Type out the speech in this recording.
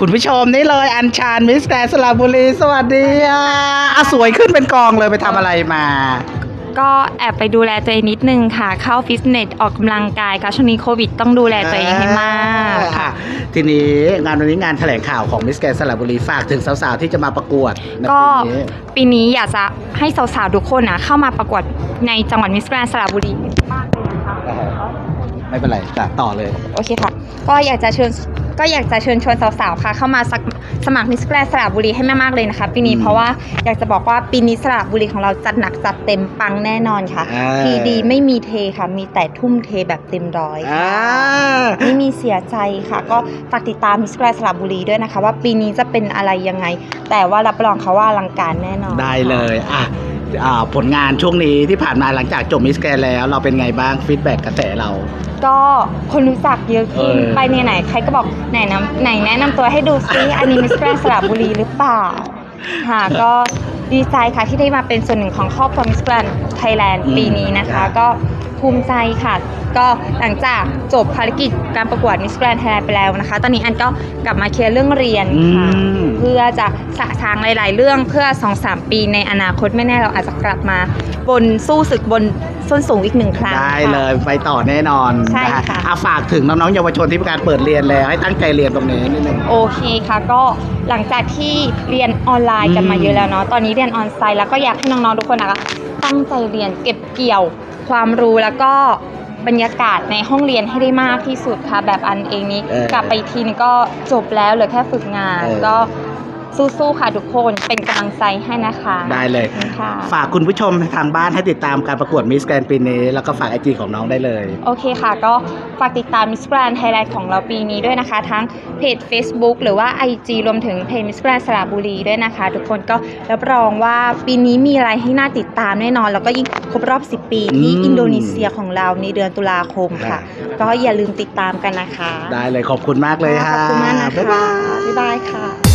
คุณผู้ชมนี่เลยอัญชานมิสแกรนด์สระบุรีสวัสดีอะอะสวยขึ้นเป็นกองเลยไปทำอะไรมา ก็แอบไปดูแลตัวเองนิดนึงค่ะ เข้าฟิตเนสออกกำลังกายค่ะช่วงนี้โควิดต้องดูแลตัวเองให้มากค่ะ ทีนี้งานวันนี้งานแถลงข่าวของมิสแกรนด์สระบุรีฝากถึงสาวๆที่จะมาประกวดในก็ปีนี้ ปีนี้อยากจะให้สาวๆทุกคนนะเข้ามาประกวดในจังหวัดมิสแกรนด์สระบุรีมากเลยนะคะ ไม่เป็นไรจ้ะต่อเลย โอเคค่ะ ก็อยากจะเชิญ ก็อยากจะเชิญชวนสาวๆค่ะ เข้ามาสักสมัครมิสแกรนด์สระบุรีให้มากๆเลยนะคะ ปีนี้อืมเพราะว่าอยากจะบอกว่าปีนี้สระบุรีของเราจัดหนักจัดเต็มปังแน่นอนค่ะ อ่าพีดีไม่มีเทค่ะ มีแต่ทุ่มเทแบบเต็มร้อยค่ะอ่า ไม่มีเสียใจค่ะ ก็ฝากติดตามมิสแกรนสระบุรีด้วยนะคะ ว่าปีนี้จะเป็นอะไรยังไง แต่ว่ารับรองเขาว่าอลังการแน่นอนได้เลย อะอ่า ผลงานช่วงนี้ที่ผ่านมาหลังจากจบมิสแกรนด์แล้ว เราเป็นไงบ้างฟีดแบ็กกระแสเรา ก็คนรู้จักเยอะขึ้นเออ ไปเนี่ยไหนใครก็บอกไหนนะไหนแนะนำตัวให้ดูซิอันนี้มิสแกรนสระบุรีหรือเปล่าค่ะก็ดีใจค่ะที่ได้มาเป็นส่วนหนึ่งของครอบครัวมิสแกรนไทยแลนด์ปีนี้นะคะ ก็ภูมิใจค่ะ ก็หลังจากจบภารกิจการประกวดมิสแกรนไทยแลนด์ไปแล้วนะคะ ตอนนี้อันก็กลับมาเคลียร์เรื่องเรียนค่ะอืม เพื่อจะสะทางหลาย ๆ เรื่องเพื่อ 2-3 ปีในอนาคตไม่แน่เราอาจจะกลับมาบนสู้ศึกบนส้นสูงอีกหนึ่งครั้งได้ค่ะ เลยไปต่อแน่นอนใช่นฮค่ะ อ่ฝากถึงน้องๆเยาวชนที่ประกาศเปิดเรียนแล้ว ให้ตั้งใจเรียนตรงนี้นิดนึง โอเคค่ะก็หลังจากที่เรียนออนไลน์กันมาอืมเยอะแล้วเนาะตอนนี้เรียนออนไซต์แล้วก็อยากให้น้องๆทุกคนนะคะตั้งใจเรียนเก็บเกี่ยวความรู้แล้วก็ บรรยากาศในห้องเรียนให้ได้มากที่สุดค่ะ แบบอันเองนี้เออกลับไปอีกทีนึงก็จบแล้วเหลือแค่ฝึกงาน เออ ก็ สู้ๆค่ะทุกคนเป็นกำลังใจให้นะคะได้เลยขอบคุณค่ะ ฝากคุณผู้ชมทางบ้านให้ติดตามการประกวดมิสแกรนปีนี้ แล้วก็ฝากไอจีของน้องได้เลย โอเคค่ะ ก็ฝากติดตาม Miss Grand Thailand ของเราปีนี้ด้วยนะคะ ทั้งเพจ Facebook หรือว่า IG รวมถึงเพจ Miss Grand สระบุรีด้วยนะคะ ทุกคนก็รับรองว่าปีนี้มีอะไรให้น่าติดตามแน่นอน แล้วก็ยิ่งครบรอบ 10 ปีที่อืมอินโดนีเซียของเราในเดือนตุลาคมค่ะก็อย่าลืมติดตามกันนะคะได้เลยขอบคุณมากเลยขค่ะอบคุณมากนะคะบ๊ายบายบ๊ายบายค่ะ